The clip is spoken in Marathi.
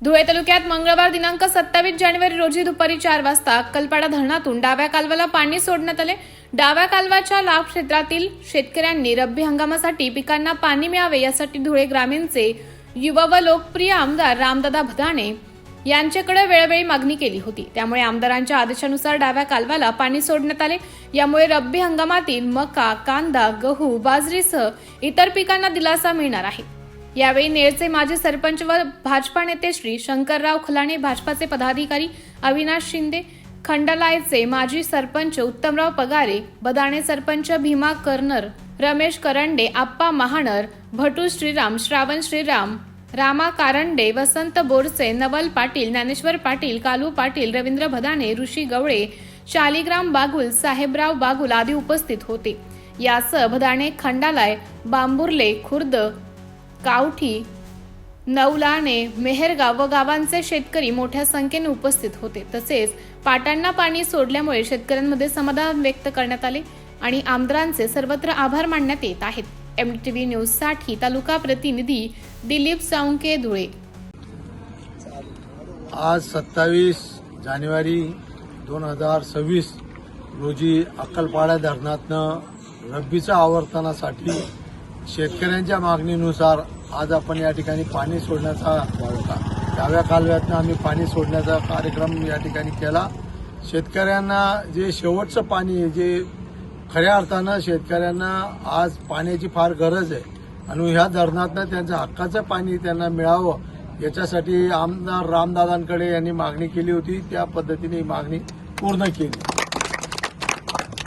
धुळे तालुक्यात मंगळवार दिनांक सत्तावीस जानेवारी रोजी दुपारी चार वाजता अक्कलपाडा धरणातून डाव्या कालव्याला पाणी सोडण्यात आले. डाव्या कालव्याच्या लाभ क्षेत्रातील शेतकऱ्यांनी रब्बी हंगामासाठी पिकांना पाणी मिळावे यासाठी धुळे ग्रामीणचे युवा व लोकप्रिय आमदार रामदादा भदाणे यांच्याकडे वेळोवेळी मागणी केली होती. त्यामुळे आमदारांच्या आदेशानुसार डाव्या कालव्याला पाणी सोडण्यात आले. यामुळे रब्बी हंगामातील मका कांदा गहू बाजरीसह इतर पिकांना दिलासा मिळणार आहे. यावेळी नेरचे माजी सरपंच व भाजपा नेते श्री शंकरराव खलाणे भाजपाचे पदाधिकारी अविनाश शिंदे खंडालायचे माजी सरपंच उत्तमराव पगारे बदाणे सरपंच भीमा कर्नर रमेश करंडे आप्पा महानर भटू श्रीराम श्रावण श्रीराम रामा कारंडे वसंत बोरसे नवल पाटील ज्ञानेश्वर पाटील कालू पाटील रवींद्र भदाणे ऋषी गवळे शालिग्राम बागुल साहेबराव बागुल आदी उपस्थित होते. यासह भदाणे खंडालाय बांबुर्ले खुर्द कावठी नवलाणे मेहरगाव व गावांचे शेतकरी मोठ्या संख्येने उपस्थित होते. तसेच पाटांना पाणी सोडल्यामुळे शेतकऱ्यांमध्ये समाधान व्यक्त करण्यात आले आणि आमदारांचे सर्वत्र आभार मानण्यात येत आहेत. एम टी न्यूजसाठी तालुका प्रतिनिधी दिलीप सावंके धुळे. आज सत्तावीस जानेवारी दोन हजार सव्वीस रोजी अक्कलपाडा धरणातनं रब्बीच्या आवर्तनासाठी शेतकऱ्यांच्या मागणीनुसार आज आपण या ठिकाणी पाणी सोडण्याचा डाव्या कालव्यातनं आम्ही पाणी सोडण्याचा कार्यक्रम या ठिकाणी केला. शेतकऱ्यांना जे शेवटचं पाणी आहे, जे खऱ्या अर्थानं शेतकऱ्यांना आज पाण्याची फार गरज आहे आणि ह्या धरणातनं त्यांचं हक्काचं पाणी त्यांना मिळावं याच्यासाठी आमदार रामदादांकडे यांनी मागणी केली होती. त्या पद्धतीने ही मागणी पूर्ण केली.